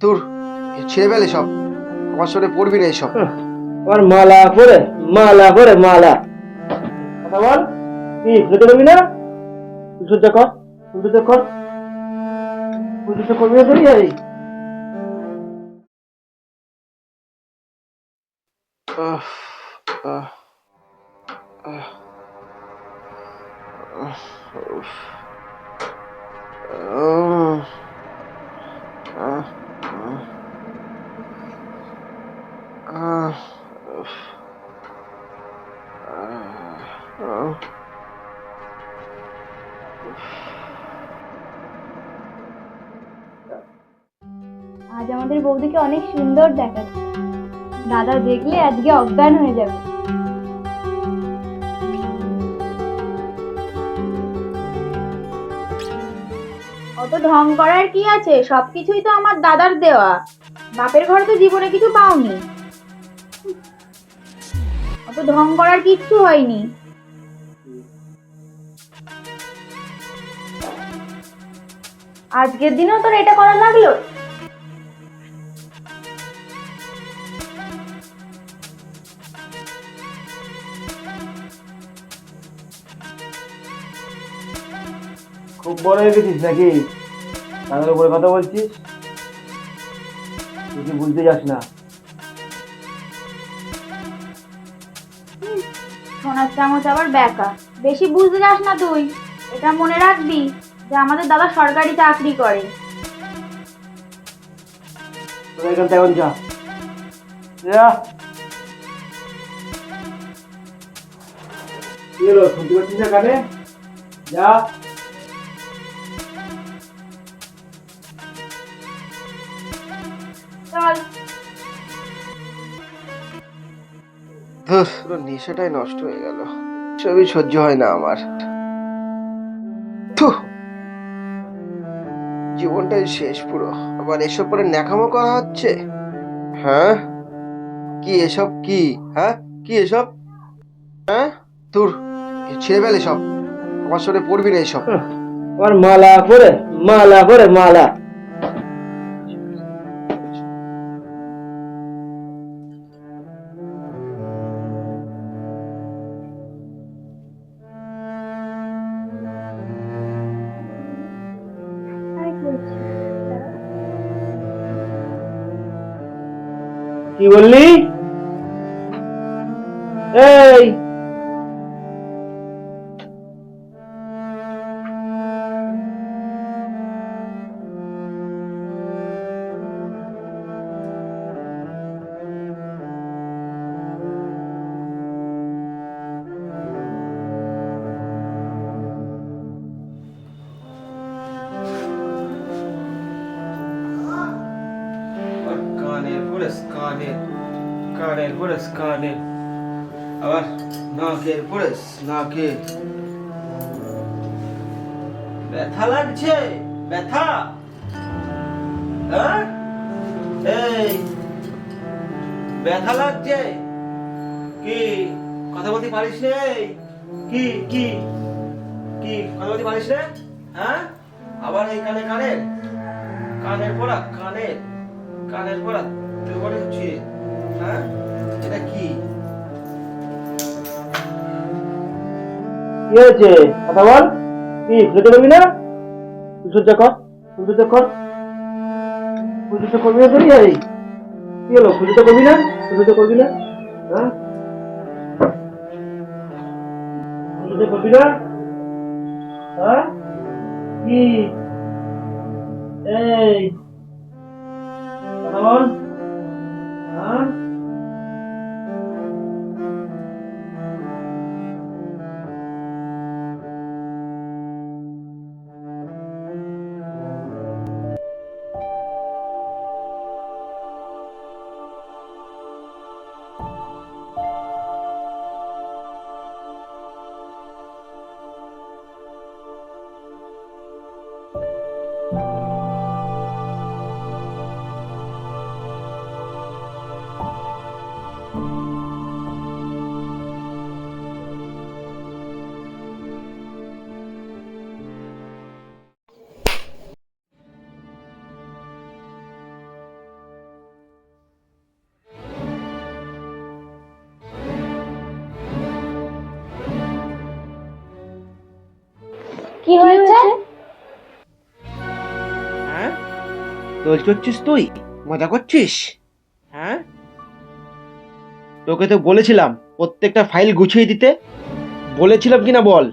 তোর ছেড়ে ফেলে সব। আমার সাথে পড়বি না এসব আমার মালা পরে মালা পরে মালা। কথা বল। কি যেতে পারবি না? সহ্য কর সহ্য কর। সহ্য করবি না তুই আহ, উফ। আজ আমাদের বৌদিকে অনেক সুন্দর দেখাচ্ছে দাদা দেখলে আজকে অজ্ঞান হয়ে যাবে অত ঢং করার কি আছে সবকিছুই তো আমার দাদার দেওয়া বাপের ঘরে তো জীবনে কিছু পাওনি অত ঢং করার কিচ্ছু হয়নি। আজকের দিনেও তোর এটা করা লাগল? খুব বড় হয়ে গেছিস নাকি? কানের উপরে কথা বলছিস? তুই বুঝতে যাস না? সোনার চামচ আবার ব্যাকা বেশি বুঝতে যাস না তুই। এটা মনে রাখবি যে আমাদের দাদা সরকারি চাকরি করে। যা। পুরো নেশাটাই নষ্ট হয়ে গেল। সবই সহ্য হয় না আমার। জীবনটাই শেষ পুরো। আবার এসব পরে ন্যাকামো করা হচ্ছে? হ্যাঁ? কি এসব? কি? হ্যাঁ? কি এসব? হ্যাঁ? তোর ছেড়ে ফেলে সব আমার সাথে পড়বি না এসব। আমার মালা পরে মালা পরে, মালা। বললি পুরস কানের আবার নাকের পুরস নাকে? ব্যথা লাগছে, ব্যথা। হ্যাঁ? এই, ব্যথা লাগছে। কি, কথা বলতে পারিস রে কি কি কি, কথা বলতে পারিস রে হ্যাঁ? আবার এই কানে কানের কানের পড়া কানে কানের পড়া, তুই বলে হচ্ছে হ্যাঁ? এটা কি? হয়েছে? কথা বল। কি না? তুই সহ্য কর সহ্য কর। সহ্য করবি না তুই কি হলো? সহ্য করবি না? করবি না? হ্যাঁ? করবি না? হ্যাঁ? কি? এই। কথা বল। কি হয়েছে? হ্যাঁ? দোল চড়ছিস তুই? মজা করছিস? হ্যাঁ? তোকে তো বলেছিলাম প্রত্যেকটা ফাইল গুছিয়ে দিতে। বলেছিলাম কিনা বল?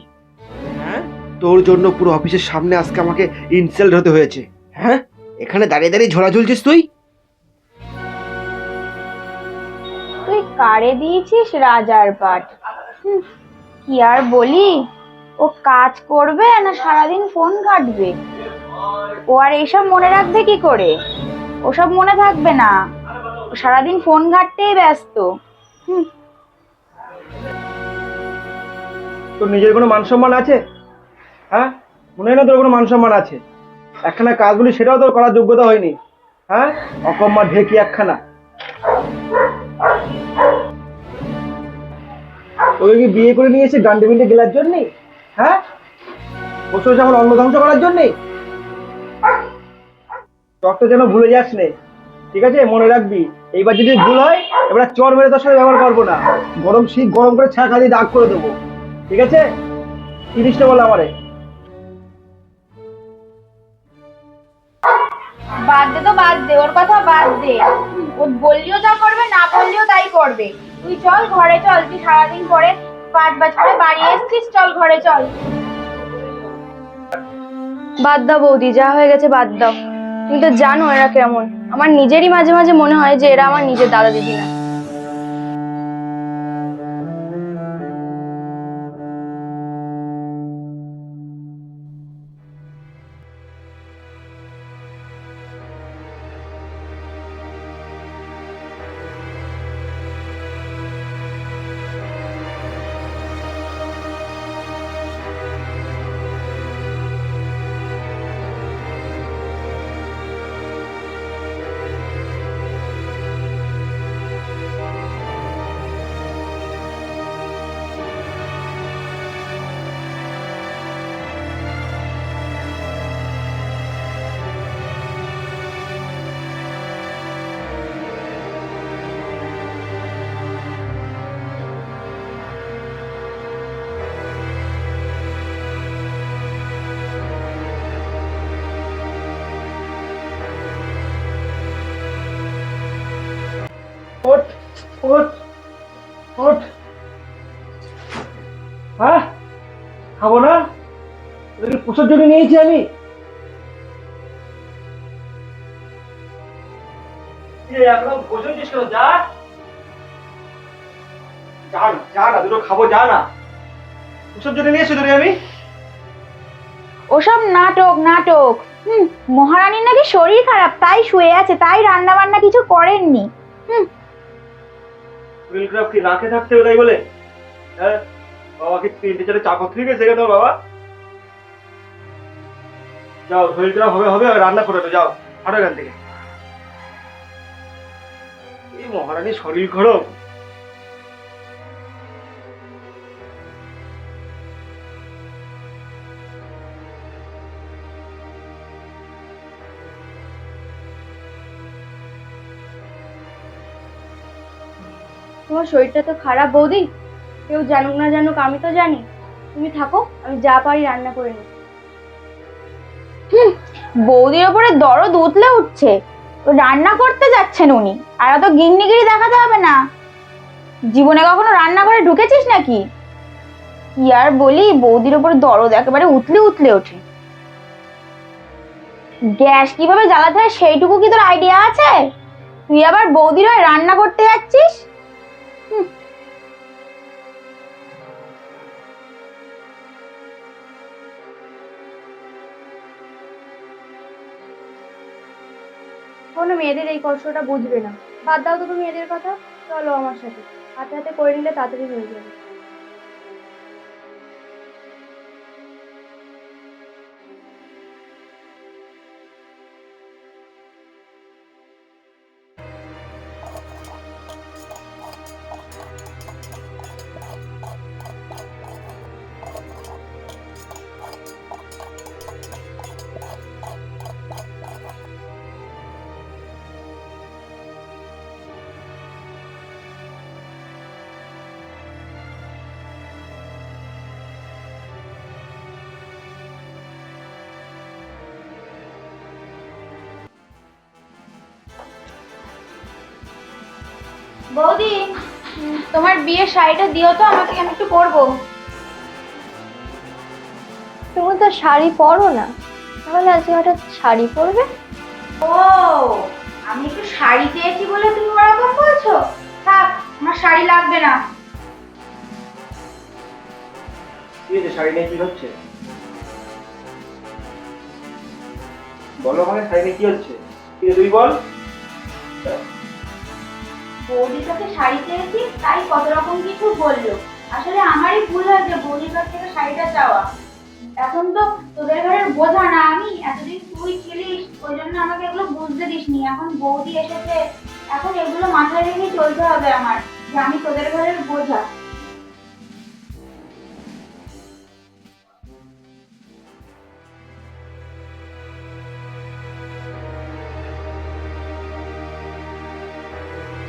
হ্যাঁ? তোর জন্য পুরো অফিসের সামনে আজকে আমাকে ইনসাল্ট হতে হয়েছে। হ্যাঁ? এখানে দাঁড়িয়ে দাঁড়িয়ে ঝোলা ঝুলছিস তুই? তুই কারে দিয়েছিস রাজার পাট হুম, কি আর বলি? ও কাজ করবে না সারাদিন ফোন ঘাটবে? ও আর এইসব মনে রাখবে কি করে? ওসব মনে থাকবে না। সারাদিন ফোন ঘাটতেই ব্যস্ত। হুম। তোর নিজের কোনো মান সম্মান আছে? হ্যাঁ? মনে হয় না তোর কোনো মান সম্মান আছে? একখানা কাজগুলি সেটাও তোর করার যোগ্যতা হয়নি। হ্যাঁ? অকম্মা ঢেকি একখানা। তোকে কি বিয়ে করে নিয়ে এসে গান্ডে বিন্ডে গেলার জন্যে? হ্যাঁ? বসে বসে আমার অন্ন ধ্বংস করার জন্যে? ডক্টর যেন ভুলে যাস নে। ঠিক আছে? মনে রাখবি, এইবার যদি ভুল হয়, এবার চর মেরে তোর সাথে ব্যবহার করব না। গরম শীত, গরম করে ছাড়া খালি দাগ করে দেবো। ঠিক আছে? তিরিশটা বলে আমারে। বাদ দে তো, বাদ দে। ওর কথা বাদ দে। ও বললেও যা করবে, না বললেও তাই করবে। তুই চল, ঘরে চল। তুই সারাদিন পরে পাঁচ বছরে বাড়ি এসছিস, চল ঘরে চল। বাদ দাও বৌদি, যা হয়ে গেছে বাদ দাও। তুমি তো জানো এরা কেমন। আমার নিজেরই মাঝে মাঝে মনে হয় যে এরা আমার নিজের দাদা দিদি না ওঠ ওঠ। হ্যাঁ খাব না? তোদেরকে পোষার জন্য নিয়েছি আমি। খাব যা না। পোষার জন্য নিয়েছি তোরে আমি। ওসব নাটক নাটক। হুম মহারানীর নাকি শরীর খারাপ তাই শুয়ে আছে তাই রান্না বান্না কিছু করেননি। হুম খারাপ কি রাখে থাকতে হবে তাই বলে? হ্যাঁ? বাবাকে তিনটে চারটে চাকর থেকে কেন বাবা। যাও শরীর খারাপ হবে হবে রান্না করে তো যাও, হাঁটো এখান থেকে। এই মহারানী শরীর খারাপ তোমার শরীরটা তো খারাপ বৌদি। কেউ জানুক না জানুক, আমি তো জানি। তুমি থাকো, আমি যা পারি রান্না করে নিই। বৌদির ওপরে দরদ উতলে উঠছে। রান্না করতে যাচ্ছেন উনি, আর অত গিন্নিগিরি দেখাতে হবে না। জীবনে কখনো রান্না করে ঢুকেছিস নাকি? কি আর বলি, বৌদির ওপর দরদ একেবারে উতলে উতলে ওঠে। গ্যাস কীভাবে জ্বালাতে হয় সেইটুকু কি তোর আইডিয়া আছে? তুই আবার বৌদির রান্না করতে যাচ্ছিস? কোনো মেয়েদের এই কষ্টটা বুঝবে না। বাদ দাও তো তুমি এদের কথা। চলো আমার সাথে। হাতে হাতে করে নিলে তাড়াতাড়ি হয়ে যাবে। বৌদি তোমার বিয়ের শাড়িটা দিও তো আমাকে আমি একটু পরবো। তুমি তো শাড়ি পরো না। তাহলে আজকে হঠাৎ শাড়ি পরবে? ও আমি একটু শাড়ি চেয়েছি বলে তুমি ওরকম বলছো? থাক আমার শাড়ি লাগবে না। কি হয়েছে? শাড়ি নিয়ে কি হচ্ছে? বলো মানে শাড়ি নিয়ে কি হচ্ছে? তুই বল। বৌদির কাছে শাড়ি চেয়েছি তাই কত রকম কিছু বলল। আসলে আমারই ভুল হয় যে বৌদির কাছ থেকে শাড়িটা চাওয়া। এখন তো তোদের ঘরের বোঝা না, আমি এতদিন তুই ছিলিস, ওই জন্য আমাকে এগুলো বুঝতে দিসনি। এখন বৌদি এসেছে, এখন এগুলো মাথায় রেখে চলতে হবে আমার, যে আমি তোদের ঘরের বোঝা।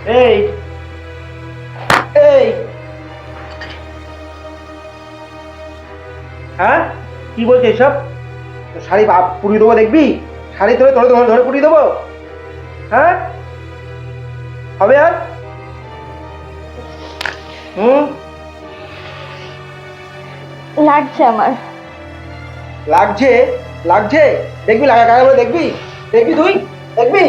এই এই। হ্যাঁ? কি বলছে এসব? শাড়ি বাপ পুড়িয়ে দেবো দেখবি? শাড়ি ধরে ধরে ধরে ধরে পুড়িয়ে দেবো। হ্যাঁ? হবে আর? হুম? লাগছে আমার। লাগছে? লাগছে? দেখবি লাগা কাগা বলে দেখবি? দেখবি তুই? দেখবি?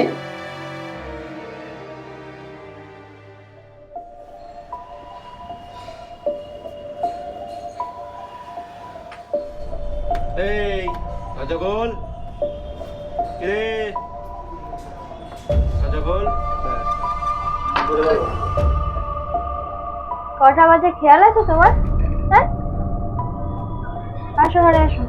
এই দাও। কটা বাজে? খেয়াল আছে তোমার? হ্যাঁ? আসো ঘরে আসো।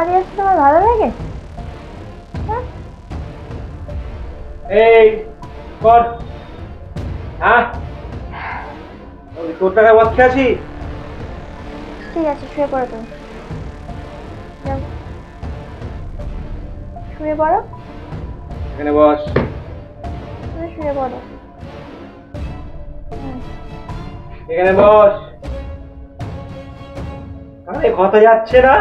বাড়ি আসতে তোমার ভালো লাগে? হ্যাঁ? এই কর। হ্যাঁ? তোর টাকা বাদ আছি ঠিক আছে শুয়ে পড়ো তুমি। শুয়ে পড়ো। এখানে বস। তুমি শুয়ে পড়ো। এখানে বস। আরে কথা যাচ্ছে না।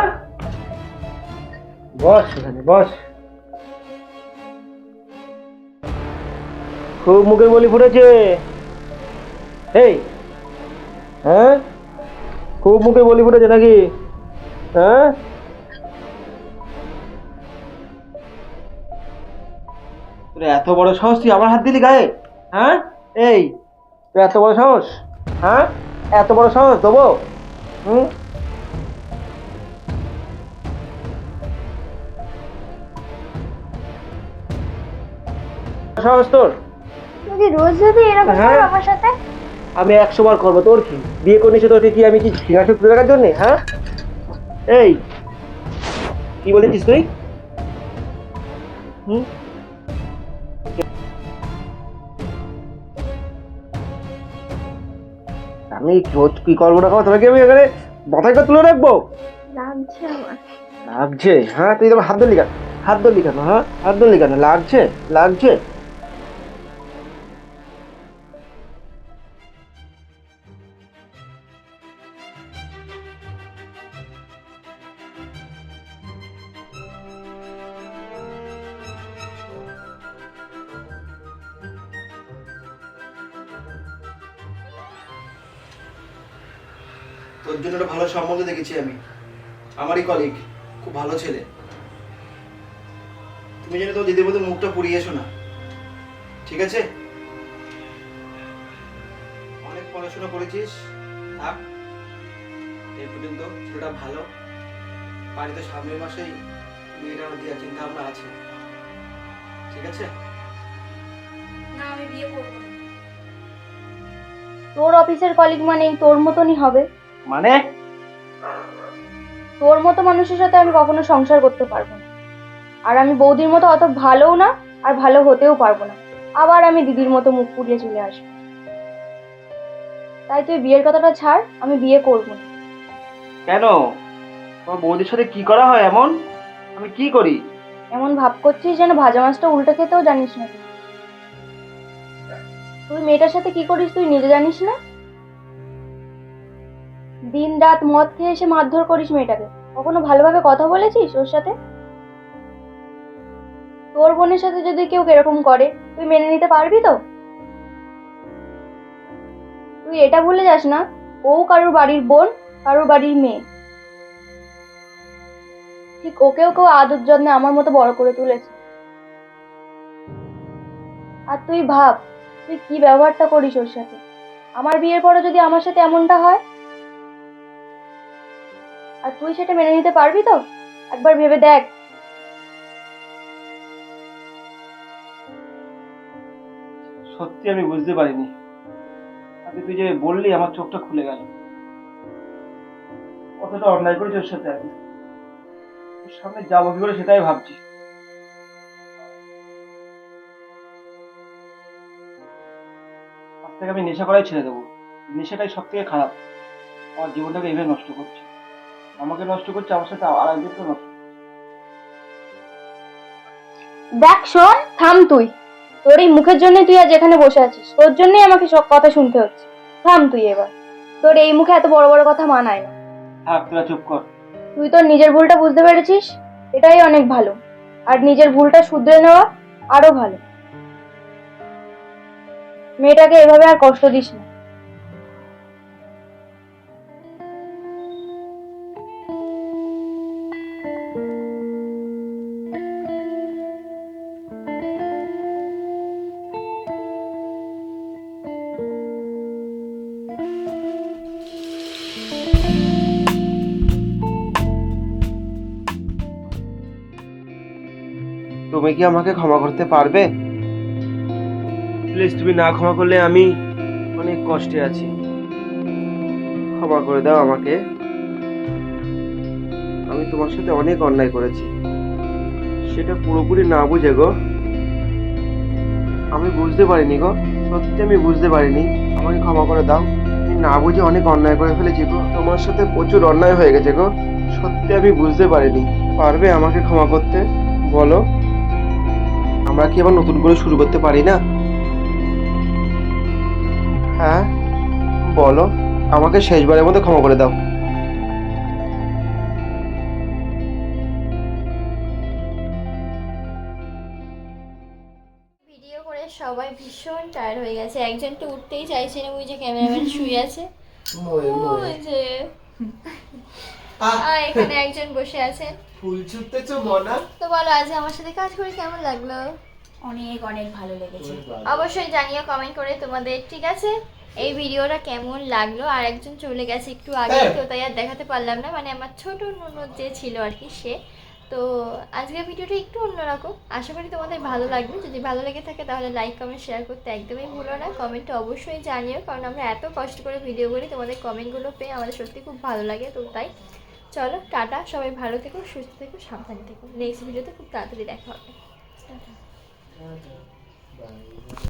বস এখানে বস। খুব মুখে বলি ফুটেছে। এই হ্যাঁ? খুব মুখে বলি ফুটেছে নাকি? হ্যাঁ? এত বড় সাহস, তুই আমার হাত দিলি গায়ে? হ্যাঁ? এই, তোর এত বড় সাহস? হ্যাঁ? এত বড় সাহস, দেবো? হুম? সাহস তোর? কি রোজ যদি এরকম হ্যাঁ। করো আমার সাথে? আমি একশো বার করব তোর কি? বিয়ে করে নিয়েছে তোকে কি আমি কি সিংহাসন তুলে রাখার জন্যে হ্যাঁ? এই কি বলেছিস তুই? হুম? আমি রোজ কি করব না করব তোকে আমি এখানে মাথায় করে তুলে রাখব? লাগছে আমার। লাগছে হ্যাঁ? তুই তোমার হাত ধরলি কেন? হাত ধরলি কেন হ্যাঁ? হাত ধরলি কেন? লাগছে লাগছে? তোর জন্য একটা ভালো সম্বন্ধ দেখেছি আমি। আমারই কলিগ খুব ভালো ছেলে। তুমি যেন তোর দিদির মধ্যে মুখটা পুড়িয়ে এসো না। ঠিক আছে? অনেক পড়াশোনা করেছিস থাক। এই পর্যন্ত ছেলেটা ভালো। বাড়িতে সামনের মাসেই বিয়েটা আমার দেওয়ার চিন্তা ভাবনা আছে। ঠিক আছে? না আমি বিয়ে করব তোর অফিসের কলিগ মানেই তোর মতনই হবে। মানে? তোর মতো মানুষের সাথে আমি কখনো সংসার করতে পারব না। আর আমি বৌদির মতো অত ভালোও না আর ভালো হতেও পারব না। আবার আমি দিদির মতো মুখ পুড়িয়ে চলে আসব। তাই তুই বিয়ের কথাটা ছাড় আমি বিয়ে করব না। কেন? তোমার বৌদির সাথে কি করা হয় এমন? আমি কি করি? এমন ভাব করছিস যেন ভাজা মাছটা উল্টে খেতেও জানিস না। তুই। তুই মেয়েটার সাথে কি করিস তুই নিজে জানিস না? দিন রাত মদ খেয়ে এসে মারধর করিস মেয়েটাকে। কখনো ভালোভাবে কথা বলেছিস ওর সাথে? তোর বোনের সাথে যদি কেউ এরকম করে, তুই মেনে নিতে পারবি তো? তুই এটা ভুলে যাস না, ও কারোর বাড়ির বোন, কারোর বাড়ির মেয়ে। ঠিক ওকেও কেউ আদর যত্নে আমার মতো বড় করে তুলেছে। আর তুই ভাব, তুই কি ব্যবহারটা করিস ওর সাথে? আমার বিয়ের পরে যদি আমার সাথে এমনটা হয় আর তুই সেটা মেনে নিতে পারবি তো? একবার ভেবে দেখ। সত্যি আমি বুঝতে পারিনি। আজকে তুই যে বললি, আমার চোখটা খুলে গেল। কতটা অন্যায় করেছি ওর সাথে আমি ওর সামনে যাব কি করে সেটাই ভাবছি। আজ থেকে আমি নেশা করাই ছেড়ে দেবো। নেশাটাই সব থেকে খারাপ। আমার জীবনটাকে এভাবে নষ্ট করছে। আমাকে নষ্ট করছে আমার সাথে আর একজনকে নষ্ট দেখ শোন থাম তুই। তোর এই মুখের জন্য তুই আজ এখানে বসে আছিস। তোর জন্যই আমাকে সব কথা শুনতে হচ্ছে। থাম তুই এবার। তোর এই মুখে এত বড় বড় কথা মানায় না। থাক তোরা চুপ কর। তুই তোর নিজের ভুলটা বুঝতে পেরেছিস? এটাই অনেক ভালো। আর নিজের ভুলটা শুধরে নেওয়া আরও ভালো। মেয়েটাকে এভাবে আর কষ্ট দিস না। তুমি কি আমাকে ক্ষমা করতে পারবে? প্লিজ তুমি না ক্ষমা করলে আমি অনেক কষ্টে আছি। ক্ষমা করে দাও আমাকে। আমি তোমার সাথে অনেক অন্যায় করেছি। সেটা পুরোপুরি না বুঝে গো। আমি বুঝতে পারিনি গো। সত্যি আমি বুঝতে পারিনি। আমাকে ক্ষমা করে দাও। আমি না বুঝে অনেক অন্যায় করে ফেলেছি গো। তোমার সাথে প্রচুর অন্যায় হয়ে গেছে গো। সত্যি আমি বুঝতে পারিনি। পারবে আমাকে ক্ষমা করতে? বলো। আমরা কি আবার নতুন করে শুরু করতে পারি না? হ্যাঁ বলো আমাকে শেষবারের মতো ক্ষমা করে দাও। ভিডিও করে সবাই ভীষণ টায়ার্ড হয়ে গেছে। একজন তো উঠতেই চাইছে না ওই যে ক্যামেরাম্যান শুয়ে আছে। ওই যে। আর এখানে একজন বসে আছেন ফুল ছুটতেছো মনা? তো বলো আজ আমার সাথে কাজ করে কেমন লাগল? অনেক অনেক ভালো লেগেছে। অবশ্যই জানিও কমেন্ট করে তোমাদের ঠিক আছে? এই ভিডিওটা কেমন লাগল? আর একজন চলে গেছে একটু আগে তো তাই আর দেখাতে পারলাম না। মানে আমার ছোট ননদ যে ছিল আর কি সে। তো আজকের ভিডিওটা একটু অন্যরকম। আশা করি তোমাদের ভালো লাগবে। যদি ভালো লেগে থাকে তাহলে লাইক কমেন্ট শেয়ার করতে একদমই ভুলো না। কমেন্টে অবশ্যই জানিও কারণ আমরা এত কষ্ট করে ভিডিও করি তোমাদের কমেন্টগুলো পেয়ে আমাদের সত্যি খুব ভালো লাগে তো তাই। চলো টাটা। সবাই ভালো থেকো সুস্থ থেকো সাবধানে থেকো। নেক্সট ভিডিওতে খুব তাড়াতাড়ি দেখা হবে। টাটা। Baik.